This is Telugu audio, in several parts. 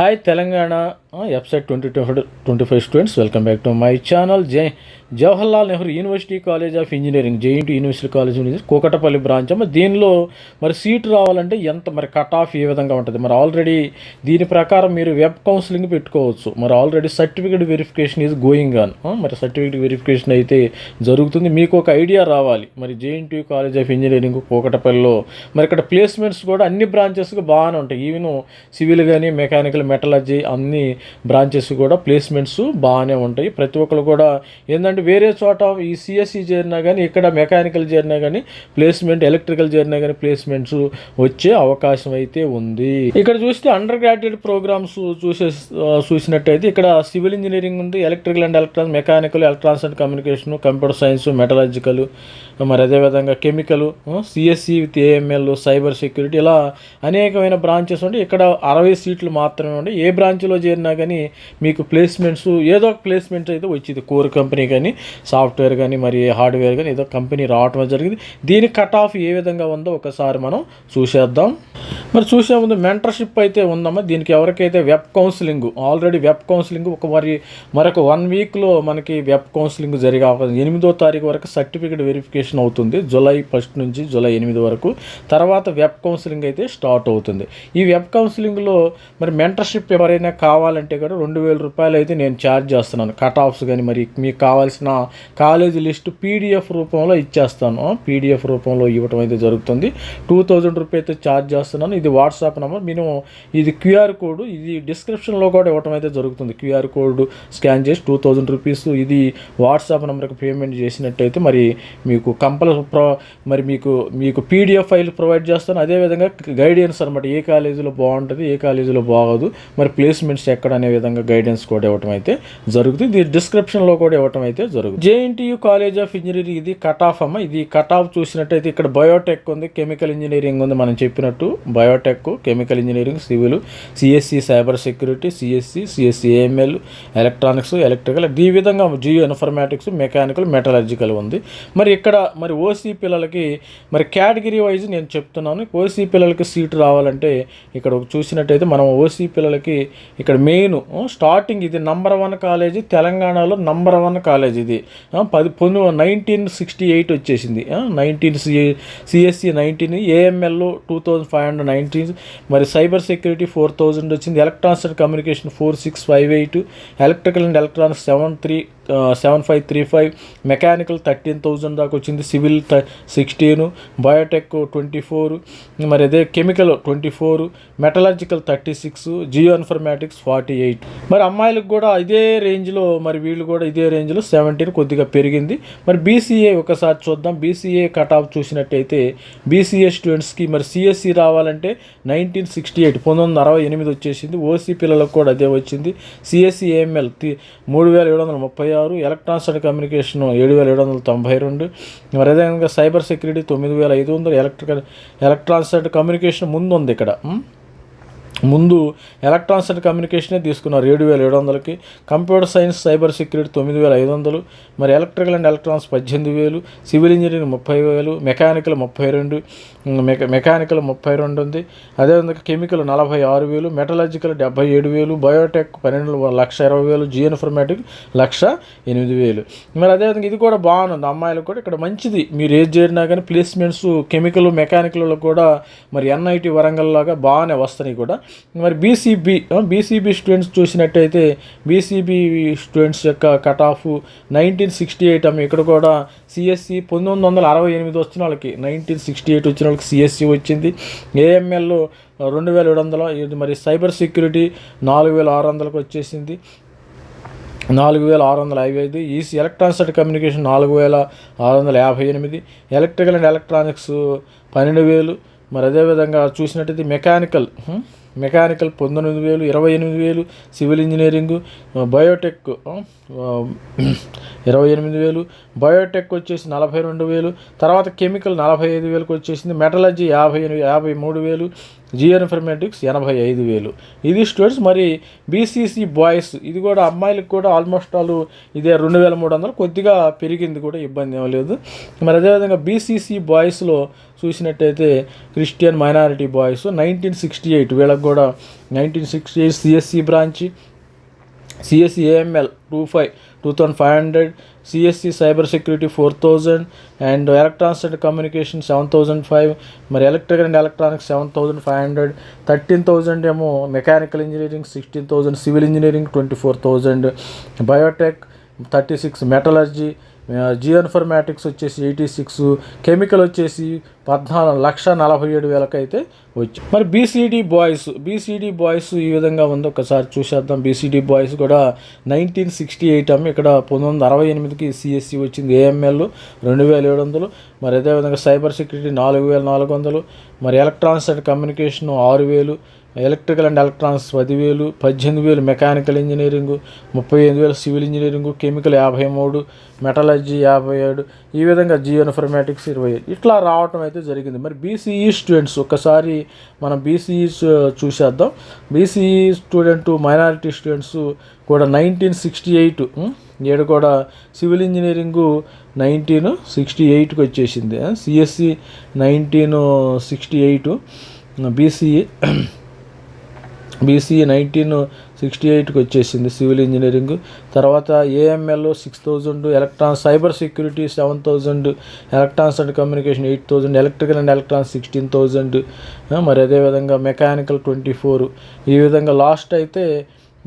Hi Telangana. Website twenty two twenty five students welcome back to my channel. జై Jawaharlal Nehru university college of engineering JNT university college Kukatpally branch. అమ్మ దీనిలో మరి సీట్ రావాలంటే ఎంత మరి కట్ ఆఫ్ ఏ విధంగా ఉంటుంది? మరి ఆల్రెడీ దీని ప్రకారం మీరు వెబ్ కౌన్సిలింగ్ పెట్టుకోవచ్చు. మరి already certificate verification is going on మరి సర్టిఫికేట్ వెరిఫికేషన్ అయితే జరుగుతుంది. మీకు ఒక ఐడియా రావాలి. మరి జేఎన్టీ కాలేజ్ ఆఫ్ ఇంజనీరింగ్ కోకటపల్లిలో. మరి ఇక్కడ ప్లేస్మెంట్స్ కూడా అన్ని బ్రాంచెస్కి బాగానే ఉంటాయి. ఈవెన్ సివిల్ కానీ మెకానికల్ మెటలజీ అన్నీ బ్రాంచెస్ కూడా ప్లేస్మెంట్స్ బాగానే ఉంటాయి. ప్రతి ఒక్కరు కూడా ఏంటంటే వేరే చోట ఈ సిఎస్సి చేరినా కానీ ఇక్కడ మెకానికల్ చేరినా కానీ ప్లేస్మెంట్ ఎలక్ట్రికల్ చేరినా కానీ ప్లేస్మెంట్స్ వచ్చే అవకాశం అయితే ఉంది. ఇక్కడ చూస్తే అండర్ గ్రాడ్యుయేట్ ప్రోగ్రామ్స్ చూసే చూసినట్టయితే ఇక్కడ సివిల్ ఇంజనీరింగ్ ఉంది. Electrical and electronics mechanical electronics and communication computer science metallurgical మరి అదేవిధంగా chemical CSE with AML cyber security ఇలా అనేకమైన బ్రాంచెస్ ఉంటాయి ఇక్కడ అరవై సీట్లు మాత్రమే ఉండి ఏ బ్రాంచ్లో చేరినా కానీ మీకు ప్లేస్మెంట్స్ ఏదో ఒక ప్లేస్మెంట్ అయితే వచ్చింది. కోర్ కంపెనీ కానీ సాఫ్ట్వేర్ కానీ మరి హార్డ్వేర్ కానీ ఏదో కంపెనీ రావటం జరిగింది. దీని కట్ ఆఫ్ ఏ విధంగా ఉందో ఒకసారి మనం చూసేద్దాం. మరి చూసే ముందు మెంటర్షిప్ అయితే ఉందమ్మా. దీనికి ఎవరికైతే web counselling already web counselling ఒక మరి మరొక వన్ వీక్లో మనకి వెబ్ కౌన్సిలింగ్ జరిగే అవకాశం ఎనిమిదో తారీఖు వరకు సర్టిఫికేట్ వెరిఫికేషన్ అవుతుంది. జూలై ఫస్ట్ నుంచి జూలై ఎనిమిది వరకు. తర్వాత వెబ్ కౌన్సిలింగ్ అయితే స్టార్ట్ అవుతుంది. ఈ వెబ్ కౌన్సిలింగ్లో మరి మెంటర్షిప్ ఎవరైనా కావాలంటే కూడా రెండు వేల రూపాయలు అయితే నేను ఛార్జ్ చేస్తున్నాను. కట్ ఆఫ్స్ కానీ మరి మీకు కావాల్సిన కాలేజీ లిస్ట్ పీడిఎఫ్ రూపంలో ఇచ్చేస్తాను. పీడిఎఫ్ రూపంలో ఇవ్వటం అయితే జరుగుతుంది. టూ థౌజండ్ రూపీ అయితే ఛార్జ్ చేస్తున్నాను. ఇది వాట్సాప్ నెంబర్. మినిమం ఇది క్యూఆర్ కోడ్. ఇది డిస్క్రిప్షన్లో కూడా ఇవ్వటం అయితే జరుగుతుంది. క్యూఆర్ కోడ్ స్కాన్ చేసి టూ థౌజండ్ రూపీస్ ఇది వాట్సాప్ నెంబర్కి పేమెంట్ చేసినట్టయితే మరి మీకు కంపల్ ప్రో మరి మీకు మీకు పీడిఎఫ్ ఫైల్ ప్రొవైడ్ చేస్తాను. అదేవిధంగా గైడెన్స్ అనమాట ఏ కాలేజీలో బాగుంటుంది ఏ కాలేజీలో బాగోదు. మరి ప్లేస్మెంట్స్ ఎక్కడ అనే విధంగా గైడెన్స్ కూడా ఇవ్వటం అయితే జరుగుతుంది. దీని డిస్క్రిప్షన్లో కూడా ఇవ్వటం అయితే జరుగుతుంది. జేఎన్టీయూ కాలేజ్ ఆఫ్ ఇంజనీరింగ్ ఇది కట్ ఆఫ్ అమ్మ. ఇది కట్ ఆఫ్ చూసినట్టయితే ఇక్కడ బయోటెక్ ఉంది కెమికల్ ఇంజనీరింగ్ ఉంది మనం చెప్పినట్టు. Biotech chemical engineering civil CSE cyber security CSE CSE AML electronics electrical ఈ విధంగా జియో ఇన్ఫర్మాటిక్స్ మెకానికల్ మెటలర్జికల్ ఉంది. మరి ఇక్కడ మరి ఓసీ పిల్లలకి మరి కేటగిరీ వైజ్ నేను చెప్తున్నాను. ఓసీ పిల్లలకి సీటు రావాలంటే ఇక్కడ చూసినట్టయితే మనం ఓసీ పిల్లలకి ఇక్కడ మెయిన్ స్టార్టింగ్ ఇది నంబర్ వన్ కాలేజీ తెలంగాణలో నంబర్ వన్ కాలేజ్ ఇది. పది పొందు నైన్టీన్ సిక్స్టీ ఎయిట్ వచ్చేసింది. Nineteen CA CSE nineteen AML two thousand five hundred nineteen మరి సైబర్ సెక్యూరిటీ ఫోర్ థౌజండ్ వచ్చింది. Electronics and communication four six five eight electrical and electronics seven three seven five three five mechanical thirteen thousand దాకా వచ్చింది civil sixteen biotech twenty four మరి అదే chemical twenty four metallurgical thirty six geo informatics forty eight. మరి అమ్మాయిలకు కూడా ఇదే రేంజ్లో మరి వీళ్ళు కూడా ఇదే రేంజ్లో సెవెంటీన్ కొద్దిగా పెరిగింది. మరి బీసీఏ ఒకసారి చూద్దాం. బీసీఏ కట్ ఆఫ్ చూసినట్టయితే బీసీఏ స్టూడెంట్స్కి మరి సిఎస్సి రావాలంటే నైన్టీన్ సిక్స్టీ ఎయిట్ పంతొమ్మిది వందల అరవై ఎనిమిది వచ్చేసింది. ఓసీ పిల్లలకు కూడా అదే వచ్చింది. సిఎస్సి ఏఎంఎల్ మూడు వేల ఏడు వందల ముప్పై ఆరు ఎలక్ట్రానిక్స్ అండ్ కమ్యూనికేషన్ ఏడు వేల ఏడు వందల తొంభై రెండు మరి అదేవిధంగా సైబర్ సెక్యూరిటీ తొమ్మిది వేల ఐదు వందలు ఎలక్ట్రికల్ ఎలక్ట్రాన్సెట్ కమ్యూనికేషన్ ముందు ఉంది ఇక్కడ ముందు ఎలక్ట్రానిక్స్ అండ్ కమ్యూనికేషనే తీసుకున్నారు ఏడు వేల ఏడు వందలకి. కంప్యూటర్ సైన్స్ సైబర్ సెక్యూరిటీ తొమ్మిది వేల ఐదు వందలు. మరి ఎలక్ట్రికల్ అండ్ ఎలక్ట్రానిక్స్ పద్దెనిమిది వేలు. సివిల్ ఇంజనీరింగ్ ముప్పై వేలు. మెకానికల్ ముప్పై రెండు. మెక మెకానికల్ ముప్పై రెండు ఉంది. అదేవిధంగా కెమికల్ నలభై ఆరు వేలు. మెటలాజికల్ డెబ్బై ఏడు వేలు. బయోటెక్ పన్నెండు లక్ష ఇరవై వేలు. జీ ఇన్ఫర్మేటిక్ లక్ష ఎనిమిది వేలు. మరి అదేవిధంగా ఇది కూడా బాగుంది. అమ్మాయిలకు కూడా ఇక్కడ మంచిది. మీరు ఏది చేరినా కానీ ప్లేస్మెంట్స్ కెమికల్ మెకానికల్లో కూడా మరి ఎన్ఐటి వరంగల్ లాగా బాగానే వస్తున్నాయి కూడా. మరి బీసీబీ బీసీబీ స్టూడెంట్స్ చూసినట్టయితే బీసీబీ స్టూడెంట్స్ యొక్క cut off nineteen sixty eight అమ్మ. ఇక్కడ కూడా సిఎస్సి పంతొమ్మిది వందల అరవై ఎనిమిది వచ్చిన వాళ్ళకి నైన్టీన్ సిక్స్టీ ఎయిట్ వచ్చిన వాళ్ళకి సిఎస్సి వచ్చింది. ఏఎంఎల్ రెండు వేల ఏడు వందల ఇది మరి సైబర్ సెక్యూరిటీ నాలుగు వేల ఆరు వందలకు వచ్చేసింది. నాలుగు వేల ఆరు వందల యాభై ఐదు ఈసీ ఎలక్ట్రానిక్స్ అండ్ కమ్యూనికేషన్ నాలుగు వేల ఆరు వందల యాభై ఎనిమిది ఎలక్ట్రికల్ అండ్ ఎలక్ట్రానిక్స్ పన్నెండు వేలు. మరి అదేవిధంగా చూసినట్టయితే మెకానికల్ మెకానికల్ పంతొమ్మిది వేలు ఇరవై ఎనిమిది వేలు సివిల్ ఇంజనీరింగ్ బయోటెక్ ఇరవై ఎనిమిది వేలు బయోటెక్ వచ్చేసి నలభై రెండు వేలు తర్వాత కెమికల్ నలభై ఐదు వేలకు వచ్చేసింది మెటలజీ యాభై ఎనిమిది యాభై మూడు వేలు జియో ఇన్ఫర్మేటిక్స్ ఎనభై ఐదు వేలు. ఇది స్టూడెంట్స్ మరి బీసీసీ బాయ్స్ ఇది కూడా అమ్మాయిలకు కూడా ఆల్మోస్ట్ ఆల్ ఇదే రెండు వేల మూడు వందలు. కొద్దిగా పెరిగింది కూడా ఇబ్బంది ఏం లేదు. మరి అదేవిధంగా బీసీసీ బాయ్స్లో చూసినట్టయితే Christian minority boys nineteen sixty eight వీళ్ళకి కూడా nineteen sixty eight CSE branch CSE AML two five two thousand five hundred CSE cyber security four thousand and electronics and communication seven thousand five మరి electrical and electronics seven thousand five hundred thirteen thousand ఏమో mechanical engineering sixteen thousand civil engineering twenty four thousand biotech thirty six metallurgy geo వచ్చేసి ఎయిటీ సిక్స్ కెమికల్ వచ్చేసి పద్నాలుగు లక్ష నలభై ఏడు వేలకైతే వచ్చి మరి బీసీడీ బాయ్స్ బీసీడీ బాయ్స్ ఈ విధంగా ఉంది ఒకసారి చూసేద్దాం. బీసీడీ బాయ్స్ కూడా నైన్టీన్ సిక్స్టీ ఎయిట్ అమ్మ ఇక్కడ పంతొమ్మిది వందల అరవై ఎనిమిదికి సిఎస్సి వచ్చింది. ఏఎంఎల్ రెండు వేల ఏడు వందలు మరి అదేవిధంగా సైబర్ సెక్యూరిటీ నాలుగు వేల నాలుగు వందలు మరి ఎలక్ట్రానిక్స్ అండ్ కమ్యూనికేషన్ ఆరు వేలు ఎలక్ట్రికల్ అండ్ ఎలక్ట్రానిక్స్ పదివేలు పద్దెనిమిది వేలు మెకానికల్ ఇంజనీరింగ్ ముప్పై ఎనిమిది వేలు సివిల్ ఇంజనీరింగ్ కెమికల్ యాభై మూడు మెటలజీ యాభై ఏడు ఈ విధంగా జియో ఇన్ఫర్మేటిక్స్ ఇరవై ఏడు ఇట్లా రావటం అయితే జరిగింది. మరి బీసీఈ స్టూడెంట్స్ ఒకసారి మనం బీసీఈ చూసేద్దాం. బీసీఈ స్టూడెంట్ మైనారిటీ స్టూడెంట్స్ కూడా నైన్టీన్ సిక్స్టీ ఎయిట్ ఏడు కూడా సివిల్ ఇంజనీరింగు నైన్టీన్ సిక్స్టీ ఎయిట్కి వచ్చేసింది. CSE nineteen sixty eight BCE BC nineteen sixty ఎయిట్కి వచ్చేసింది సివిల్ ఇంజనీరింగ్. తర్వాత AML six thousand electron cyber security seven thousand electrons and communication eight thousand electrical and electrons sixteen thousand మరి అదేవిధంగా మెకానికల్ ట్వంటీ ఫోర్ ఈ విధంగా లాస్ట్ అయితే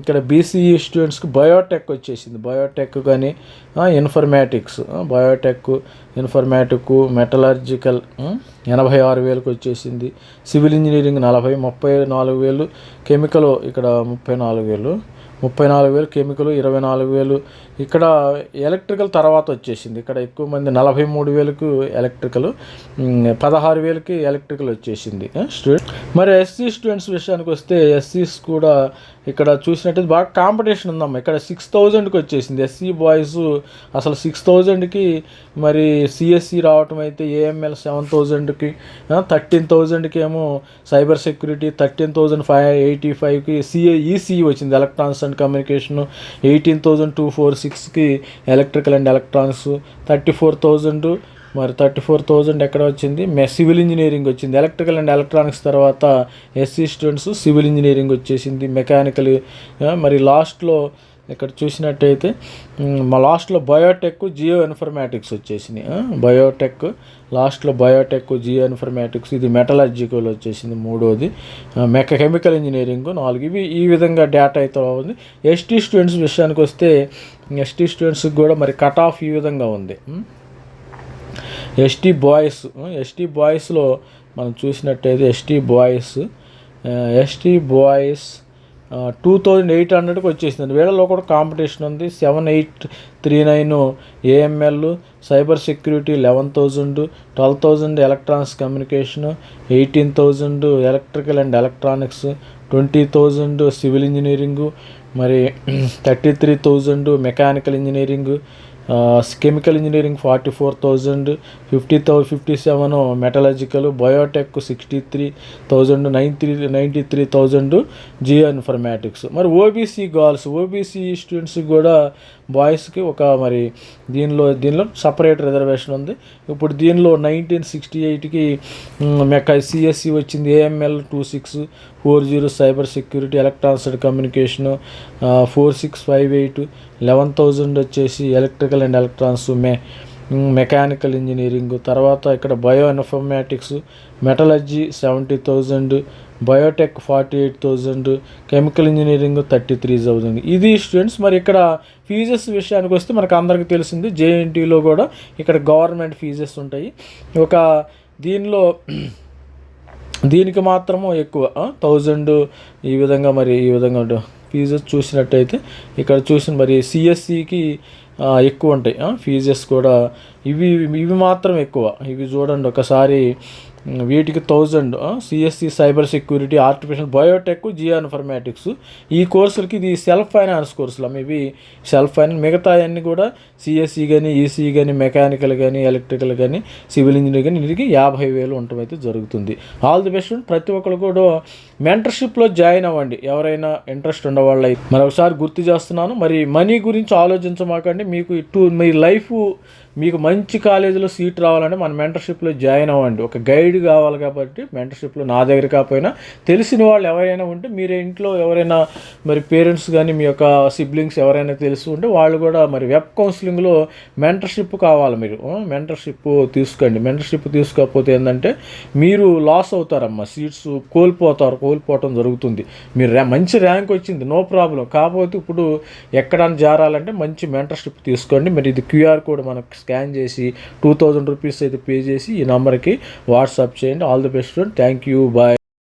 ఇక్కడ బీసీఈ స్టూడెంట్స్కి బయోటెక్ వచ్చేసింది. బయోటెక్ కానీ ఇన్ఫర్మాటిక్స్ బయోటెక్ ఇన్ఫర్మాటిక్ మెటలర్జికల్ ఎనభై ఆరు వేలకు వచ్చేసింది. సివిల్ ఇంజనీరింగ్ నలభై ముప్పై నాలుగు వేలు. కెమికల్ ఇక్కడ ముప్పై నాలుగు వేలు. ముప్పై నాలుగు వేలు కెమికల్ ఇరవై నాలుగు వేలు. ఇక్కడ ఎలక్ట్రికల్ తర్వాత వచ్చేసింది. ఇక్కడ ఎక్కువ మంది నలభై మూడు వేలకు ఎలక్ట్రికల్ పదహారు వేలకి ఎలక్ట్రికల్ వచ్చేసింది. స్టూడెంట్ మరి ఎస్సీ స్టూడెంట్స్ విషయానికి వస్తే ఎస్సీస్ కూడా ఇక్కడ చూసినట్టయితే బాగా కాంపిటీషన్ ఉందమ్మా. ఇక్కడ సిక్స్ థౌజండ్కి వచ్చేసింది. ఎస్సీ బాయ్స్ అసలు సిక్స్ థౌజండ్కి మరి సిఎస్సి రావటం అయితే ఏఎంఎల్ సెవెన్ థౌజండ్కి థర్టీన్ థౌజండ్కి ఏమో cyber security thirteen thousand five eighty ఫైవ్కి సిఏ ఈసీ వచ్చింది. Electronics and communication eighteen thousand two four సిక్స్కి electrical and electronics thirty four thousand మరి థర్టీ ఫోర్ థౌజండ్ ఎక్కడ వచ్చింది? మె సివిల్ ఇంజనీరింగ్ వచ్చింది. ఎలక్ట్రికల్ అండ్ ఎలక్ట్రానిక్స్ తర్వాత ఎస్సీ స్టూడెంట్స్ సివిల్ ఇంజనీరింగ్ వచ్చేసింది. మెకానికల్ మరి లాస్ట్లో ఇక్కడ చూసినట్టయితే మా లాస్ట్లో బయోటెక్ జియో ఇన్ఫర్మాటిక్స్ వచ్చేసినాయి. బయోటెక్ లాస్ట్లో బయోటెక్ జియో ఇన్ఫర్మాటిక్స్ ఇది మెటలర్జికల్ వచ్చేసింది మూడోది. మెక కెమికల్ ఇంజనీరింగ్ నాలుగు. ఇవి ఈ విధంగా డేటా అయితే ఉంది. ఎస్టీ స్టూడెంట్స్ విషయానికి వస్తే ఎస్టీ స్టూడెంట్స్కి కూడా మరి కట్ ఆఫ్ ఈ విధంగా ఉంది. ఎస్టీ బాయ్స్ ఎస్టీ బాయ్స్లో మనం చూసినట్టయితే ST boys ST boys two thousand eight హండ్రెడ్కి వచ్చేసింది వీళ్ళలో కూడా కాంపిటీషన్ ఉంది. Seven eight three nine AML cyber security eleven thousand twelve thousand electronics communication eighteen thousand electrical and electronics twenty thousand civil engineering మరి thirty three thousand mechanical engineering chemical engineering forty four thousand fifty thou fifty seven metallurgical biotech sixty three thousand nine three ninety three thousand geoinformatics. మరి ఓబీసీ గర్ల్స్ ఓబీసీ స్టూడెంట్స్కి కూడా బాయ్స్కి ఒక మరి దీనిలో దీనిలో సపరేట్ రిజర్వేషన్ ఉంది. ఇప్పుడు దీనిలో నైన్టీన్ సిక్స్టీ ఎయిట్కి మెక్క సిఎస్సి వచ్చింది. AML two six four zero cyber security electronics and communication four six five eight eleven thousand వచ్చేసి ఎలక్ట్రికల్ అండ్ ఎలక్ట్రానిక్స్ మే మెకానికల్ ఇంజనీరింగ్ తర్వాత ఇక్కడ bio informatics metallurgy seventy thousand biotech forty eight thousand chemical engineering thirty three thousand ఇది స్టూడెంట్స్ మరి ఇక్కడ ఫీజెస్ విషయానికి వస్తే మనకు అందరికీ తెలిసింది జేఎన్టీలో కూడా ఇక్కడ గవర్నమెంట్ ఫీజెస్ ఉంటాయి. ఒక దీనిలో దీనికి మాత్రము ఎక్కువ థౌజండ్ ఈ విధంగా మరి ఈ విధంగా ఫీజెస్ చూసినట్టయితే ఇక్కడ చూసిన మరి సిఎస్సికి ఎక్కువ ఉంటాయి ఫీజెస్ కూడా. ఇవి ఇవి మాత్రం ఎక్కువ. ఇవి చూడండి ఒకసారి. వీటికి thousand CSE cyber security artificial biotech geo informatics ఈ కోర్సులకి ఇది సెల్ఫ్ ఫైనాన్స్ కోర్సులు. ఇవి సెల్ఫ్ ఫైనాన్స్. మిగతా అన్నీ కూడా సిఎస్సి కానీ ఈసీ కానీ మెకానికల్ కానీ ఎలక్ట్రికల్ కానీ సివిల్ ఇంజనీర్ కానీ వీటికి యాభై వేలు ఉండటం అయితే జరుగుతుంది. ఆల్ ది బెస్ట్ ప్రతి ఒక్కరు కూడా మెంటర్షిప్లో జాయిన్ అవ్వండి. ఎవరైనా ఇంట్రెస్ట్ ఉండవాళ్ళు అయితే మరొకసారి గుర్తు చేస్తున్నాను. మరి మనీ గురించి ఆలోచించమాకండి. మీకు ఇటు మీ లైఫ్ మీకు మంచి కాలేజీలో సీట్ రావాలంటే మన మెంటర్షిప్లో జాయిన్ అవ్వండి. ఒక గైడ్ కావాలి కాబట్టి మెంటర్షిప్లో నా దగ్గర కాకపోయినా తెలిసిన వాళ్ళు ఎవరైనా ఉంటే మీరే ఇంట్లో ఎవరైనా మరి పేరెంట్స్ కానీ మీ యొక్క సిబ్లింగ్స్ ఎవరైనా తెలిసి ఉంటే వాళ్ళు కూడా మరి వెబ్ కౌన్సిలింగ్లో మెంటర్షిప్ కావాలి మీరు. మెంటర్షిప్ తీసుకోండి. మెంటర్షిప్ తీసుకోకపోతే ఏంటంటే మీరు లాస్ అవుతారమ్మా. సీట్స్ కోల్పోతారు కోల్పోవటం జరుగుతుంది. మీరు ర్యా- మంచి ర్యాంక్ వచ్చింది నో ప్రాబ్లం కాకపోతే ఇప్పుడు ఎక్కడ జారాలంటే మంచి మెంటర్షిప్ తీసుకోండి. మరి ఇది క్యూఆర్ కోడ్ మనకు స్కాన్ చేసి టూ థౌజండ్ రూపీస్ అయితే పే చేసి ఈ నెంబర్కి వాట్సాప్ చేయండి. All the best thank you bye